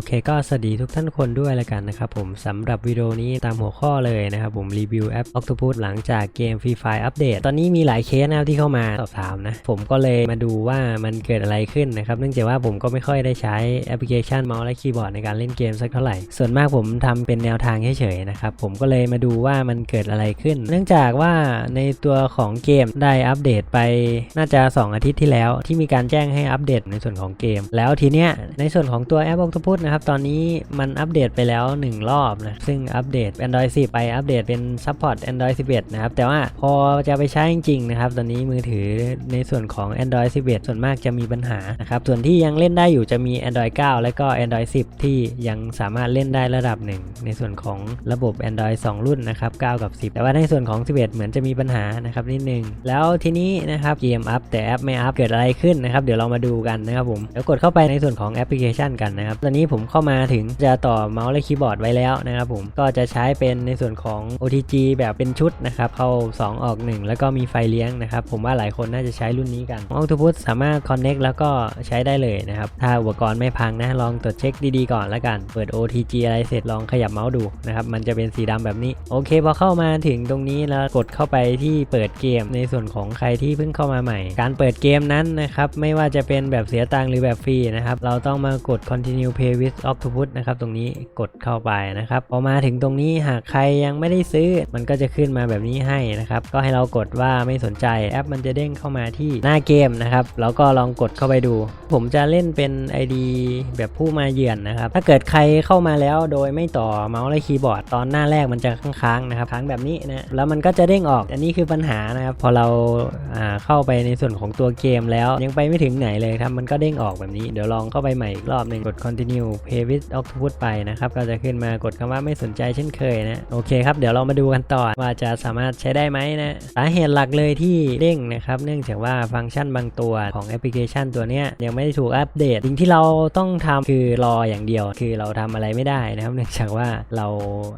โอเคก็สวัสดีทุกท่านคนด้วยล้วกันนะครับผมสำหรับวิดีโอนี้ตามหัวข้อเลยนะครับผมรีวิวแอป Octopus หลังจากเกม Free Fire อัปเดต ตอนนี้มีหลายเคสนะครับที่เข้ามาสอบถามนะ ผมก็เลยมาดูว่ามันเกิดอะไรขึ้นนะครับ เนื่องจากว่าผมก็ไม่ค่อยได้ใช้แอปพลิเคชันเมาส์และคีย์บอร์ดในการเล่นเกมสักเท่าไหร่ ส่วนมากผมทำเป็นแนวทางเฉยๆนะครับผมก็เลยมาดูว่ามันเกิดอะไรขึ้น เนื่องจากว่าในตัวของเกมได้อัปเดตไปน่าจะ 2 อาทิตย์ที่แล้ว ที่มีการแจ้งให้อัปเดตในส่วนของเกม แล้วทีเนี้ยในส่วนของตัวแอป Octopus นะครับ ตอนนี้มันอัปเดตไปแล้ว 1 รอบนะ ซึ่งอัปเดต Android 10 ไปอัปเดตเป็น Support Android 11 นะครับ แต่ว่าพอจะไปใช้จริงๆนะครับ ตอนนี้มือถือในส่วนของ Android 11 ส่วนมากจะมีปัญหานะครับ ส่วนที่ยังเล่นได้อยู่จะมี Android 9 และก็ Android 10 ที่ยังสามารถเล่นได้ระดับหนึ่งในส่วนของระบบ Android 2 รุ่นนะครับ 9 กับ 10 แต่ว่าในส่วนของ 11 เหมือนจะมีปัญหานะครับนิดนึง แล้วทีนี้นะครับเกมอัพแต่แอปไม่อัพเกิดอะไรขึ้นนะครับ เดี๋ยวเรามาดูกันนะครับผม เดี๋ยวกดเข้าไปในส่วนของแอปพลิเคชันกันนะครับ ตอนนี้ผมเข้ามาถึงจะต่อเมาส์และคีย์บอร์ดไว้แล้วนะครับผมก็จะใช้เป็นในส่วนของ OTG แบบเป็นชุดนะครับเข้า 2 ออก 1 แล้วก็มีไฟเลี้ยงนะครับผมว่าหลายคนน่าจะใช้รุ่นนี้กัน Octopus สามารถ Connect แล้วก็ใช้ได้เลยนะครับถ้าอุปกรณ์ไม่พังนะลองตรวจเช็คดีๆก่อนแล้วกัน เปิด OTG อะไรเสร็จลองขยับเมาส์ดูนะครับมันจะเป็นสีดำแบบนี้โอเคพอเข้ามาถึงตรงนี้แล้วกดเข้าไปที่เปิดเกมในส่วนของใครที่เพิ่งเข้ามาใหม่ การเปิดเกมนั้นนะครับไม่ว่าจะเป็นแบบเสียตังค์หรือแบบฟรีนะครับเราต้องมากด continue pay with Octopus นะครับ ตรงนี้กดเข้าไปนะครับพอมาถึงตรงนี้หากใครยังไม่ได้ซื้อ มันก็จะขึ้นมาแบบนี้ให้นะครับ ก็ให้เรากดว่าไม่สนใจแอป มันจะเด้งเข้ามาที่หน้าเกมนะครับ แล้วก็ลองกดเข้าไปดู ผมจะเล่นเป็น ID แบบผู้มาเยือนนะครับ ถ้าเกิดใครเข้ามาแล้วโดยไม่ต่อเมาส์และคีย์บอร์ดตอนหน้าแรกมันจะค้างๆนะครับค้างแบบนี้นะแล้วมันก็จะเด้งออก อันนี้คือปัญหานะครับ พอเราอ่าเข้าไปในส่วนของตัวเกมแล้วยังไปไม่ถึงไหนเลยครับ มันก็เด้งออกแบบนี้ เดี๋ยวลองเข้าไปใหม่อีกรอบหนึ่งกด continue pay with Octopus ไปนะครับ ก็จะขึ้นมากดคำว่าไม่สนใจเช่นเคยนะ โอเคครับ เดี๋ยวเรามาดูกันต่อว่าจะสามารถใช้ได้ไหมนะ สาเหตุหลักเลยที่เด้งนะครับ เนื่องจากว่าฟังก์ชันบางตัวของแอปพลิเคชันตัวเนี้ยยังไม่ได้ถูกอัปเดต สิ่งที่เราต้องทำคือรออย่างเดียว คือเราทำอะไรไม่ได้นะครับ เนื่องจากว่าเรา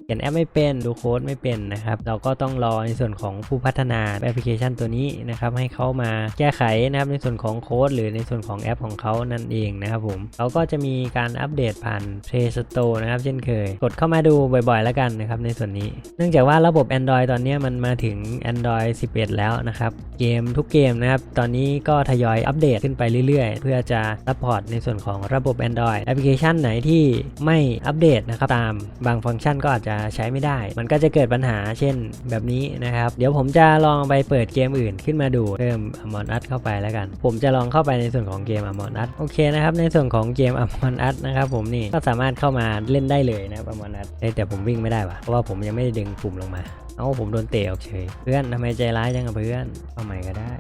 เขียนแอปไม่เป็นดูโค้ดไม่เป็นนะครับ เราก็ต้องรอในส่วนของผู้พัฒนาแอปพลิเคชันตัวนี้นะครับให้เขามาแก้ไขนะครับในส่วนของโค้ดหรือในส่วนของแอปของเขานั่นเองนะครับผมเขาก็จะมีการอัปเดตดตผ่าน Play Store นะครับ เช่นเคย กดเข้ามาดูบ่อยๆ แล้วกันนะครับในส่วนนี้ เนื่องจากว่าระบบ Android ตอนนี้มันมาถึง Android 11 แล้วนะครับ เกมทุกเกมนะครับ ตอนนี้ก็ทยอยอัปเดตขึ้นไปเรื่อยๆ เพื่อจะซัพพอร์ตในส่วนของระบบ Android แอปพลิเคชันไหนที่ไม่อัปเดตนะครับตามบางฟังก์ชันก็อาจจะใช้ไม่ได้ มันก็จะเกิดปัญหาเช่นแบบนี้นะครับ เดี๋ยวผมจะลองไปเปิดเกมอื่นขึ้นมาดูเพิ่ม Among Us เข้าไปแล้วกัน ผมจะลองเข้าไปในส่วนของเกม Among Us โอเคนะครับในส่วนของเกม Among Us นะครับผมนี่ก็สามารถเข้ามาเล่นได้เลยนะประมาณนั้นแต่ผมวิ่งไม่ได้ว่ะเพราะว่าผมยังไม่ได้ดึงปุ่มลงมา เอ้าผมโดนเตะออกเฉย เพื่อนทำไมใจร้ายจังกับเพื่อน เอาใหม่ก็ได้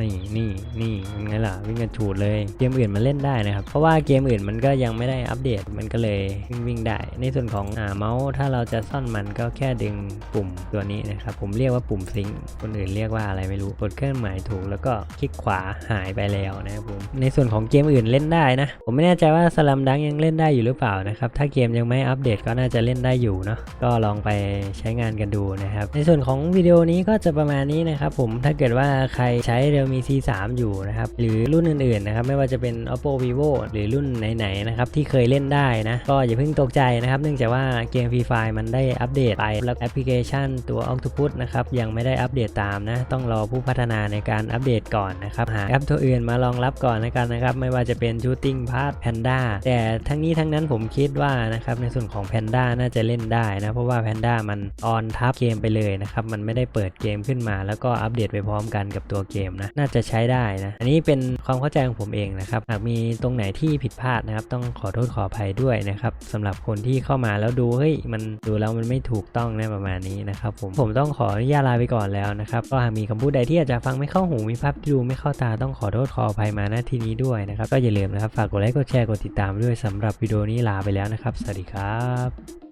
นี่นี่นี่ยังไงล่ะวิ่งกันฉูดเลยเกมอื่นมันเล่นได้นะครับ เพราะว่าเกมอื่นมันก็ยังไม่ได้อัปเดตมันก็เลยวิ่งวิ่งได้ ในส่วนของอ่าเมาส์ถ้าเราจะซ่อนมันก็แค่ดึงปุ่มตัวนี้นะครับผมเรียกว่าปุ่มซิงค์คนอื่นเรียกว่าอะไรไม่รู้กดเครื่องหมายถูกแล้วก็คลิกขวาหายไปแล้วนะครับผมในส่วนของเกมอื่นเล่นได้นะ ผมไม่แน่ใจว่าสลัมดังยังเล่นได้อยู่หรือเปล่านะครับถ้าเกมยังไม่อัปเดตก็น่าจะเล่นได้อยู่เนาะก็ลองไปใช้งานกันดูนะครับในส่วนของวิดีโอนี้ก็จะประมาณนี้นะครับผมถ้าเกิดว่าใครใช้ Realme C3 อยู่นะครับ หรือรุ่นอื่นๆนะครับ ไม่ว่าจะเป็น Oppo Vivo หรือรุ่นไหนๆนะครับ ที่เคยเล่นได้นะ ก็อย่าเพิ่งตกใจนะครับ เนื่องจากว่าเกม Free Fire มันได้อัปเดตไป แล้วแอปพลิเคชันตัว Octopus นะครับ ยังไม่ได้อัปเดตตามนะ ต้องรอผู้พัฒนาในการอัปเดตก่อนนะครับ หาแอปตัวอื่นมารองรับก่อนนะครับนะครับ ไม่ว่าจะเป็น Shooting Pass Panda แต่ทั้งนี้ทั้งนั้นผมคิดว่านะครับในส่วนของ Panda น่าจะเล่นได้นะ เพราะว่า Panda มันออนทับเกมไปเลยนะครับ มันไม่ได้เปิดเกมขึ้นมา แล้วก็อัปเดตไปพร้อมกันกับตัวเกมนะน่าจะใช้ได้นะ อันนี้เป็นความเข้าใจของผมเองนะครับ หากมีตรงไหนที่ผิดพลาดนะครับ ต้องขอโทษขออภัยด้วยนะครับสำหรับคนที่เข้ามาแล้วดูเฮ้ยมันดูแล้วมันไม่ถูกต้องนะประมาณนี้นะครับผมผมต้องขออนุญาตลาไปก่อนแล้วนะครับก็หากมีคำพูดใดที่อาจจะฟังไม่เข้าหูมีภาพที่ดูไม่เข้าตาต้องขอโทษขออภัยมาณที่นี้ด้วยนะครับก็อย่าลืมนะครับฝากกดไลค์กดแชร์กดติดตามด้วยสำหรับวิดีโอนี้ลาไปแล้วนะครับ สวัสดีครับ